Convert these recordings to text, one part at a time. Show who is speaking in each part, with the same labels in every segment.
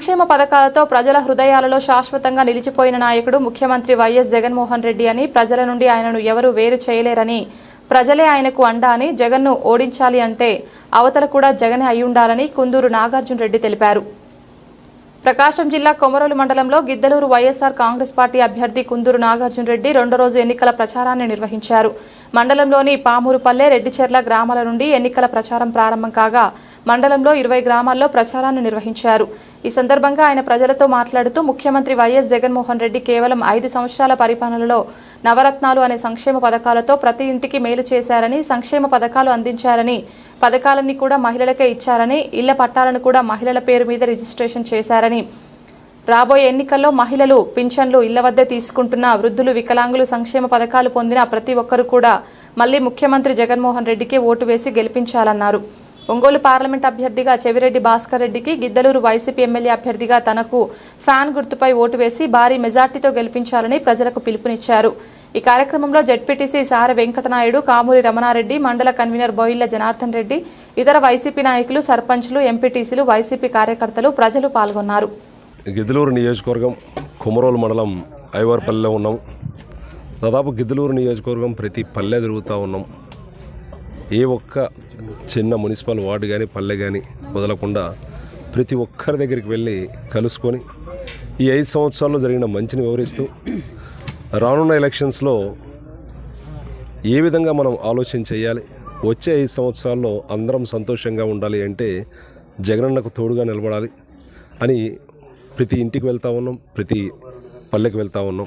Speaker 1: సంక్షేమ పథకాలతో ప్రజల హృదయాలలో శాశ్వతంగా నిలిచిపోయిన నాయకుడు ముఖ్యమంత్రి వైఎస్ జగన్మోహన్ రెడ్డి అని ప్రజల నుండి ఆయనను ఎవరూ వేరు చేయలేరని ప్రజలే ఆయనకు అండా అని జగన్ను ఓడించాలి అంటే అవతల కూడా జగనే అయ్యుండాలని కుందూరు నాగార్జున రెడ్డి తెలిపారు. ప్రకాశం జిల్లా కొమరోలు మండలంలో గిద్దలూరు వైఎస్ఆర్ కాంగ్రెస్ పార్టీ అభ్యర్థి కుందూరు నాగార్జున రెడ్డి రెండో రోజు ఎన్నికల ప్రచారాన్ని నిర్వహించారు. మండలంలోని పామూరుపల్లె రెడ్డిచెర్ల గ్రామాల నుండి ఎన్నికల ప్రచారం ప్రారంభం కాగా మండలంలో ఇరవై గ్రామాల్లో ప్రచారాన్ని నిర్వహించారు. ఈ సందర్భంగా ఆయన ప్రజలతో మాట్లాడుతూ ముఖ్యమంత్రి వైఎస్ జగన్మోహన్ రెడ్డి కేవలం ఐదు సంవత్సరాల పరిపాలనలో నవరత్నాలు అనే సంక్షేమ పథకాలతో ప్రతి ఇంటికి మేలు చేశారని సంక్షేమ పథకాలు అందించారని పథకాలన్నీ కూడా మహిళలకే ఇచ్చారని ఇళ్ళ పట్టాలను కూడా మహిళల పేరు మీద రిజిస్ట్రేషన్ చేశారని రాబోయే ఎన్నికల్లో మహిళలు పింఛన్లు ఇళ్ళ వద్దే తీసుకుంటున్న వృద్ధులు వికలాంగులు సంక్షేమ పథకాలు పొందిన ప్రతి ఒక్కరూ కూడా మళ్ళీ ముఖ్యమంత్రి జగన్మోహన్ రెడ్డికే ఓటు వేసి గెలిపించాలన్నారు. ఒంగోలు పార్లమెంట్ అభ్యర్థిగా చెవిరెడ్డి భాస్కర్ రెడ్డికి గిద్దలూరు వైసీపీ ఎమ్మెల్యే అభ్యర్థిగా తనకు ఫ్యాన్ గుర్తుపై ఓటు వేసి భారీ మెజార్టీతో గెలిపించాలని ప్రజలకు పిలుపునిచ్చారు. ఈ కార్యక్రమంలో జడ్పీటీసీ సార వెంకటనాయుడు కామూరి రమణారెడ్డి మండల కన్వీనర్ బోయిల్ల జనార్దన్ రెడ్డి ఇతర వైసీపీ నాయకులు సర్పంచ్లు ఎంపీటీసీలు వైసీపీ కార్యకర్తలు ప్రజలు పాల్గొన్నారు.
Speaker 2: గిద్దలూరు నియోజకవర్గం కుమరోలు మండలం ఐవర్పల్లిలో ఉన్నాం. దాదాపు గిద్దలూరు నియోజకవర్గం ప్రతి పల్లె తిరుగుతూ ఉన్నాం. ఏ ఒక్క చిన్న మున్సిపల్ వార్డు కానీ పల్లె కానీ వదలకుండా ప్రతి ఒక్కరి దగ్గరికి వెళ్ళి కలుసుకొని ఈ ఐదు సంవత్సరాల్లో జరిగిన మంచిని వివరిస్తూ రానున్న ఎలక్షన్స్లో ఏ విధంగా మనం ఆలోచన చేయాలి? వచ్చే ఐదు సంవత్సరాల్లో అందరం సంతోషంగా ఉండాలి అంటే జగనన్నకు తోడుగా నిలబడాలి అని ప్రతి ఇంటికి వెళ్తా ఉన్నాం ప్రతి పల్లెకి వెళ్తా ఉన్నాం.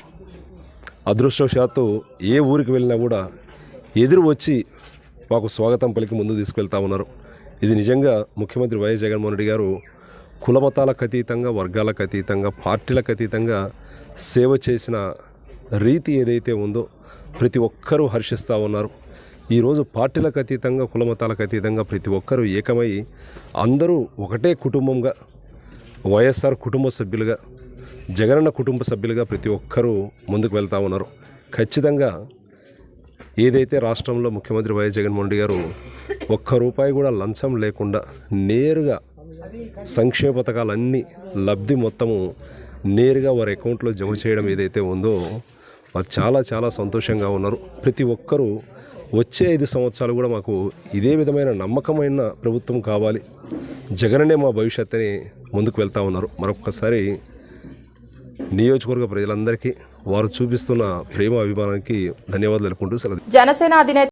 Speaker 2: అదృష్టవశాత్తు ఏ ఊరికి వెళ్ళినా కూడా ఎదురు వచ్చి మాకు స్వాగతం పలికి ముందు తీసుకెళ్తా ఉన్నారు. ఇది నిజంగా ముఖ్యమంత్రి వైఎస్ జగన్మోహన్ రెడ్డి గారు కులమతాలకు అతీతంగా వర్గాలకు అతీతంగా పార్టీలకు అతీతంగా సేవ చేసిన రీతి ఏదైతే ఉందో ప్రతి ఒక్కరూ హర్షిస్తూ ఉన్నారు. ఈరోజు పార్టీలకు అతీతంగా కులమతాలకు అతీతంగా ప్రతి ఒక్కరూ ఏకమై అందరూ ఒకటే కుటుంబంగా వైఎస్ఆర్ కుటుంబ సభ్యులుగా జగనన్న కుటుంబ సభ్యులుగా ప్రతి ఒక్కరూ ముందుకు వెళ్తా ఉన్నారు. ఖచ్చితంగా ఏదైతే రాష్ట్రంలో ముఖ్యమంత్రి వైఎస్ జగన్మోహన్ రెడ్డి గారు ఒక్క రూపాయి కూడా లంచం లేకుండా నేరుగా సంక్షేమ పథకాలన్నీ లబ్ధి మొత్తము నేరుగా వారి అకౌంట్లో జమ చేయడం ఏదైతే ఉందో మాకు చాలా చాలా సంతోషంగా ఉన్నారు. ప్రతి ఒక్కరూ వచ్చే ఐదు సంవత్సరాలు కూడా మాకు ఇదే విధమైన నమ్మకమైన ప్రభుత్వం కావాలి. జగననే మా భవిష్యత్తుని ముందుకు వెళ్తా ఉన్నారు. మరొకసారి నియోజకవర్గ ప్రజలందరికీ వారు చూపిస్తున్న ప్రేమ అభిమానానికి ధన్యవాదాలు తెలుపుకుంటూ సెలవు.
Speaker 1: జనసేన అధినేత